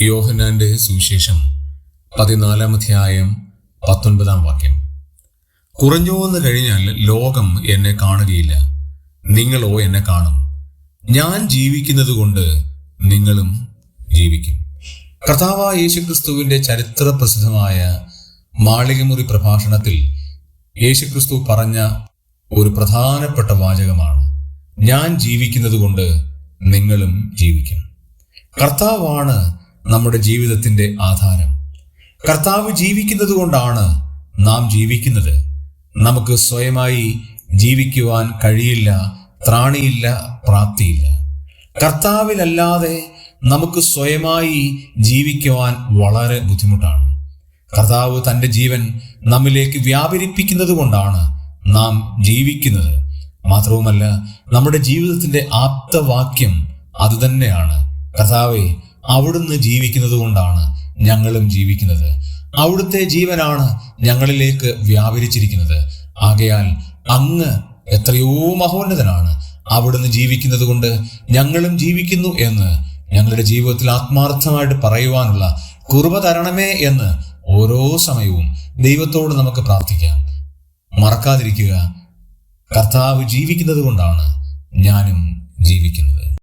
യോഹനാന്റെ സുവിശേഷം പതിനാലാം അധ്യായം പത്തൊൻപതാം വാക്യം. കുറഞ്ഞു വന്നു കഴിഞ്ഞാൽ ലോകം എന്നെ കാണുകയില്ല. നിങ്ങളോ എന്നെ കാണും. ഞാൻ ജീവിക്കുന്നത് കൊണ്ട് നിങ്ങളും ജീവിക്കും. കർത്താവായ യേശുക്രിസ്തുവിന്റെ ചരിത്ര പ്രസിദ്ധമായ മാളികമുറി പ്രഭാഷണത്തിൽ യേശുക്രിസ്തു പറഞ്ഞ ഒരു പ്രധാനപ്പെട്ട വാചകമാണ് ഞാൻ ജീവിക്കുന്നത് കൊണ്ട് നിങ്ങളും ജീവിക്കും. കർത്താവാണ് നമ്മുടെ ജീവിതത്തിന്റെ ആധാരം. കർത്താവ് ജീവിക്കുന്നത് കൊണ്ടാണ് നാം ജീവിക്കുന്നത്. നമുക്ക് സ്വയമായി ജീവിക്കുവാൻ കഴിയില്ല ത്രാണിയില്ല പ്രാപ്തിയില്ല. കർത്താവിലല്ലാതെ നമുക്ക് സ്വയമായി ജീവിക്കുവാൻ വളരെ ബുദ്ധിമുട്ടാണ്. കർത്താവ് തന്റെ ജീവൻ നമ്മിലേക്ക് വ്യാപരിപ്പിക്കുന്നത് കൊണ്ടാണ് നാം ജീവിക്കുന്നത്. മാത്രവുമല്ല നമ്മുടെ ജീവിതത്തിന്റെ ആപ്തവാക്യം അതുതന്നെയാണ്. കർത്താവെ അവിടുന്ന് ജീവിക്കുന്നത് കൊണ്ടാണ് ഞങ്ങളും ജീവിക്കുന്നത്. അവിടുത്തെ ജീവനാണ് ഞങ്ങളിലേക്ക് വ്യാപരിച്ചിരിക്കുന്നത്. ആകയാൽ അങ്ങ് എത്രയോ മഹോന്നതനാണ്. അവിടുന്ന് ജീവിക്കുന്നത് കൊണ്ട് ഞങ്ങളും ജീവിക്കുന്നു എന്ന് ഞങ്ങളുടെ ജീവിതത്തിൽ ആത്മാർത്ഥമായിട്ട് പറയുവാനുള്ള കുറവ് തരണമേ എന്ന് ഓരോ സമയവും ദൈവത്തോട് നമുക്ക് പ്രാർത്ഥിക്കാം. മറക്കാതിരിക്കുക. കർത്താവ് ജീവിക്കുന്നത് കൊണ്ടാണ് ഞാനും ജീവിക്കുന്നത്.